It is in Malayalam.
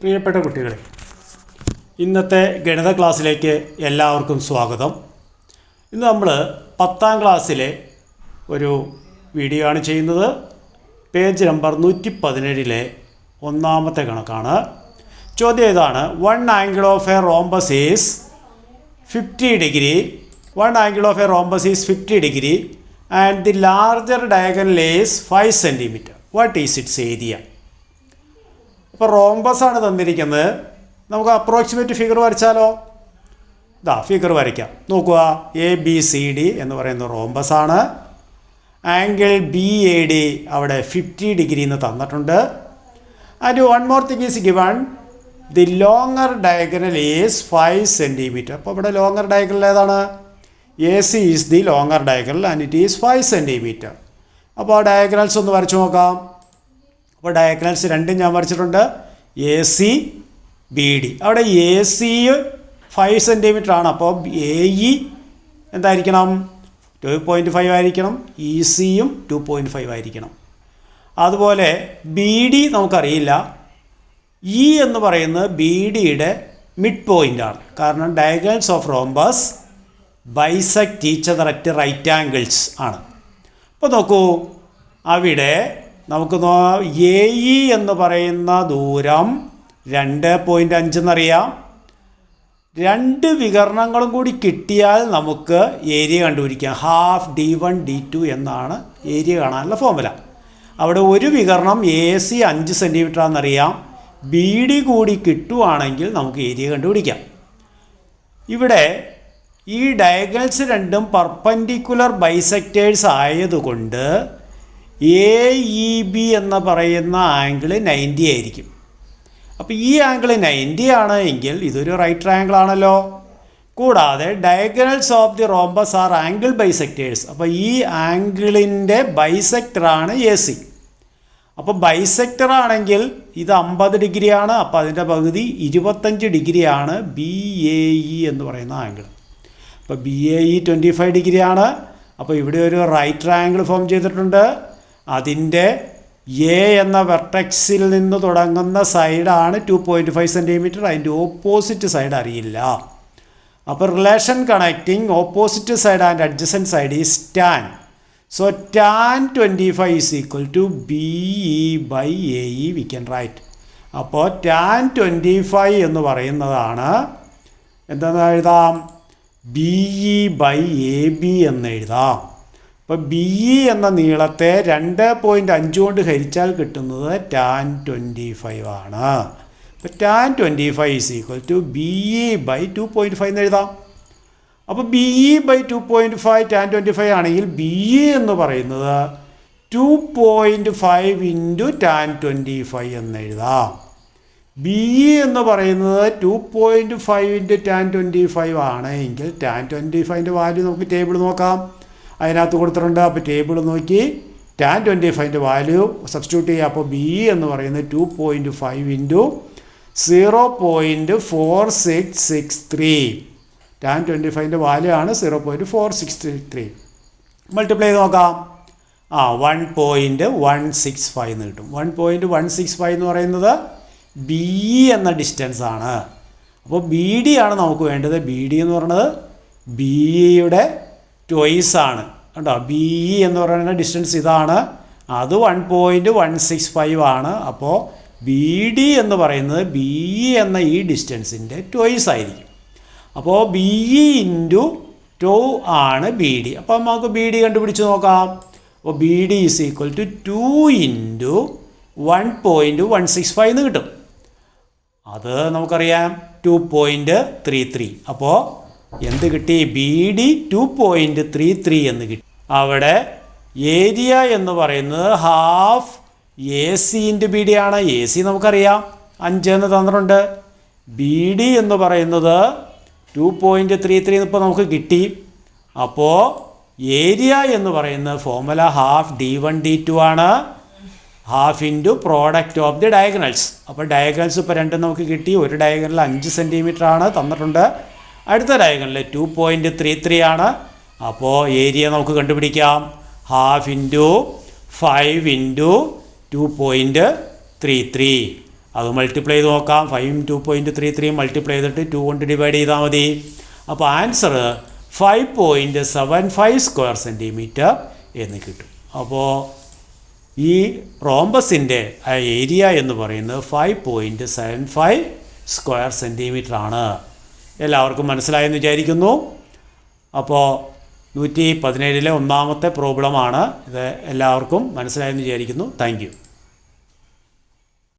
പ്രിയപ്പെട്ട കുട്ടികളെ ഇന്നത്തെ ഗണിത ക്ലാസ്സിലേക്ക് എല്ലാവർക്കും സ്വാഗതം. ഇന്ന് നമ്മൾ പത്താം ക്ലാസ്സിലെ ഒരു വീഡിയോ ആണ് ചെയ്യുന്നത്. പേജ് നമ്പർ നൂറ്റി പതിനേഴിലെ ഒന്നാമത്തെ കണക്കാണ്. ചോദ്യം ഇതാണ് one angle of a rhombus is fifty degree one angle of a rhombus is fifty degree and the larger diagonal is five centimetre what is its area ഇപ്പോൾ റോംബസ് ആണ് തന്നിരിക്കുന്നത്. നമുക്ക് അപ്രോക്സിമേറ്റ് ഫിഗർ വരച്ചാലോ? ഇതാ ഫിഗർ വരയ്ക്കാം. നോക്കുക. എ ബി സി ഡി എന്ന് പറയുന്ന റോംബസ് ആണ് ആംഗിൾ ബി എ ഡി അവിടെ ഫിഫ്റ്റി ഡിഗ്രി എന്ന് തന്നിട്ടുണ്ട്. And one more thing is given the longer diagonal is five centimetre അപ്പോൾ ഇവിടെ ലോങ്ങർ ഡയഗണൽ ഏതാണ്? A C is the longer diagonal and it is five centimetre അപ്പോൾ ആ ഡയഗണൽസ് ഒന്ന് വരച്ചു നോക്കാം. അപ്പോൾ ഡയഗ്നൽസ് രണ്ടും ഞാൻ വരച്ചിട്ടുണ്ട്. എ സി ബി ഡി അവിടെ എ സി ഫൈവ് സെന്റിമീറ്റർ ആണ്. അപ്പോൾ എ ഇ എന്തായിരിക്കണം? ടു പോയിന്റ് ഫൈവ് ആയിരിക്കണം. ഇ സിയും ടു പോയിന്റ് ഫൈവ് ആയിരിക്കണം. അതുപോലെ ബി ഡി നമുക്കറിയില്ല. ഇ എന്ന് പറയുന്നത് ബി ഡിയുടെ മിഡ് പോയിന്റ് ആണ്. കാരണം ഡയഗണൽസ് ഓഫ് റോംബസ് ബൈസെക്റ്റ് ടീച്ചർ അറ്റ് റൈറ്റ് ആംഗിൾസ് ആണ്. അപ്പോൾ നോക്കൂ. അവിടെ നമുക്ക് എ ഇ എന്ന് പറയുന്ന ദൂരം രണ്ട് പോയിന്റ് അഞ്ചെന്നറിയാം രണ്ട് വികരണങ്ങളും കൂടി കിട്ടിയാൽ നമുക്ക് ഏരിയ കണ്ടുപിടിക്കാം. Half D one D two എന്നാണ് ഏരിയ കാണാനുള്ള ഫോമുല അവിടെ ഒരു വികരണം എ സി അഞ്ച് സെന്റിമീറ്റർ ആണെന്നറിയാം. ബി ഡി കൂടി കിട്ടുവാണെങ്കിൽ നമുക്ക് ഏരിയ കണ്ടുപിടിക്കാം. ഇവിടെ ഈ ഡയഗൽസ് രണ്ടും പർപ്പൻഡിക്കുലർ ബൈസെക്റ്റേഴ്സ് ആയതുകൊണ്ട് എ ഇ ബി എന്ന് പറയുന്ന ആംഗിൾ നയന്റി ആയിരിക്കും. അപ്പോൾ ഈ ആംഗിൾ നയന്റി ആണ് എങ്കിൽ ഇതൊരു റൈറ്റ് ട്രയാങ്കിൾ ആണല്ലോ. കൂടാതെ diagonals of the rhombus are angle bisectors അപ്പോൾ ഈ ആംഗിളിന്റെ ബൈസെക്ടറാണ് എ സി അപ്പോൾ ബൈസെക്ടർ ആണെങ്കിൽ ഇത് അമ്പത് ഡിഗ്രിയാണ് അപ്പോൾ അതിന്റെ പകുതി ഇരുപത്തഞ്ച് ഡിഗ്രിയാണ് ബി എ ഇ എന്ന് പറയുന്ന ആംഗിൾ. അപ്പോൾ B A E twenty five ഡിഗ്രിയാണ് അപ്പോൾ ഇവിടെ ഒരു റൈറ്റ് ട്രയാങ്കിൾ ഫോം ചെയ്തിട്ടുണ്ട്. അതിന്റെ എ എന്ന വെർട്ടക്സിൽ നിന്ന് തുടങ്ങുന്ന സൈഡാണ് ടു പോയിന്റ് ഫൈവ് സെന്റിമീറ്റർ. അതിന്റെ ഓപ്പോസിറ്റ് സൈഡ് അറിയില്ല. അപ്പോൾ relation connecting opposite side and adjacent side is tan. So tan twenty five is equal to B E by A E. We can write. അപ്പോൾ ടാൻ ട്വന്റി ഫൈവ് എന്ന് പറയുന്നതാണ് എന്താണെന്ന് എഴുതാം? B E by A B എന്ന് എഴുതാം. അപ്പോൾ ബി ഇ എന്ന നീളത്തെ രണ്ട് പോയിന്റ് അഞ്ച് കൊണ്ട് ഹരിച്ചാൽ കിട്ടുന്നത് ടാൻ ട്വന്റി ഫൈവ് ആണ്. അപ്പം tan twenty five is equal to B E by two point five എന്ന് എഴുതാം. അപ്പോൾ B E by two point five tan twenty five ആണെങ്കിൽ ബി ഇ എന്ന് പറയുന്നത് two point five into tan twenty five എന്ന് എഴുതാം. ബി ഇ എന്ന് പറയുന്നത് two point five into tan twenty five ആണ് എങ്കിൽ ടാൻ ട്വന്റി ഫൈവിന്റെ വാല്യൂ നമുക്ക് ടേബിൾ നോക്കാം. അതിനകത്ത് കൊടുത്തിട്ടുണ്ട്. അപ്പോൾ ടേബിൾ നോക്കി. ടാൻ ട്വന്റി ഫൈവിന്റെ വാല്യൂ സബ്സ്റ്റിറ്റ്യൂട്ട് ചെയ്യുക. അപ്പോൾ ബി എന്ന് പറയുന്നത് two point five into zero point four six six three tan twenty ഫൈവിന്റെ value ആണ് zero point four six three multiply നോക്കാം. ആ one point one six five എന്ന് കിട്ടും. One point one six five എന്ന് പറയുന്നത് ബി എന്ന ഡിസ്റ്റൻസ് ആണ്. അപ്പോൾ ബി ഡി ആണ് നമുക്ക് വേണ്ടത്. ബി ഡി എന്ന് പറയുന്നത് ബി ഇയുടെ ട്വൈസ് ആണ്. കേട്ടോ ബി ഇ എന്ന് പറയുന്ന ഡിസ്റ്റൻസ് ഇതാണ്. അത് one point one six five ആണ്. അപ്പോൾ ബി ഡി എന്ന് പറയുന്നത് ബി ഇ എന്ന ഈ ഡിസ്റ്റൻസിന്റെ ട്വൈസ് ആയിരിക്കും. അപ്പോൾ ബി ഇ ഇന്റു ടു ആണ് ബി ഡി അപ്പോൾ നമുക്ക് ബി ഡി കണ്ടുപിടിച്ച് നോക്കാം. അപ്പോൾ B D is equal to two into one point one six five എന്ന് കിട്ടും. അത് നമുക്കറിയാം. ടു പോയിന്റ് ത്രീ ത്രീ അപ്പോൾ എന്ത് കിട്ടി? B D two point three three എന്ന് കിട്ടി. അവിടെ ഏരിയ എന്ന് പറയുന്നത് half A C into B D ആണ്. എ സി നമുക്കറിയാം. അഞ്ച് എന്ന് തന്നിട്ടുണ്ട്. ബി ഡി എന്ന് പറയുന്നത് ടു പോയിന്റ് ത്രീ ത്രീ ഇപ്പോൾ നമുക്ക് കിട്ടി. അപ്പോൾ ഏരിയ എന്ന് പറയുന്നത് formula half D one D two ആണ്. Half into product of the diagonals. അപ്പോൾ ഡയഗണൽസ് ഇപ്പോൾ രണ്ടും നമുക്ക് കിട്ടി. ഒരു ഡയഗണൽ അഞ്ച് സെന്റിമീറ്റർ ആണ് തന്നിട്ടുണ്ട്. അടുത്ത diagonal two point three three ആണ്. അപ്പോൾ ഏരിയ നമുക്ക് കണ്ടുപിടിക്കാം. Half into five into two point three three അത് മൾട്ടിപ്ലൈ ചെയ്ത് നോക്കാം. ഫൈവും two point three three multiply ചെയ്തിട്ട് ടു കൊണ്ട് ഡിവൈഡ് ചെയ്താൽ മതി. അപ്പോൾ answer five point seven five square centimetre എന്ന് കിട്ടും. അപ്പോൾ ഈ റോംബസിന്റെ ഏരിയ എന്ന് പറയുന്നത് five point seven five square centimetre ആണ്. എല്ലാവർക്കും മനസ്സിലായെന്ന് വിചാരിക്കുന്നു. അപ്പോൾ നൂറ്റി പതിനേഴിലെ ഒന്നാമത്തെ പ്രോബ്ലമാണ് ഇത് എല്ലാവർക്കും മനസ്സിലായെന്ന് വിചാരിക്കുന്നു. താങ്ക്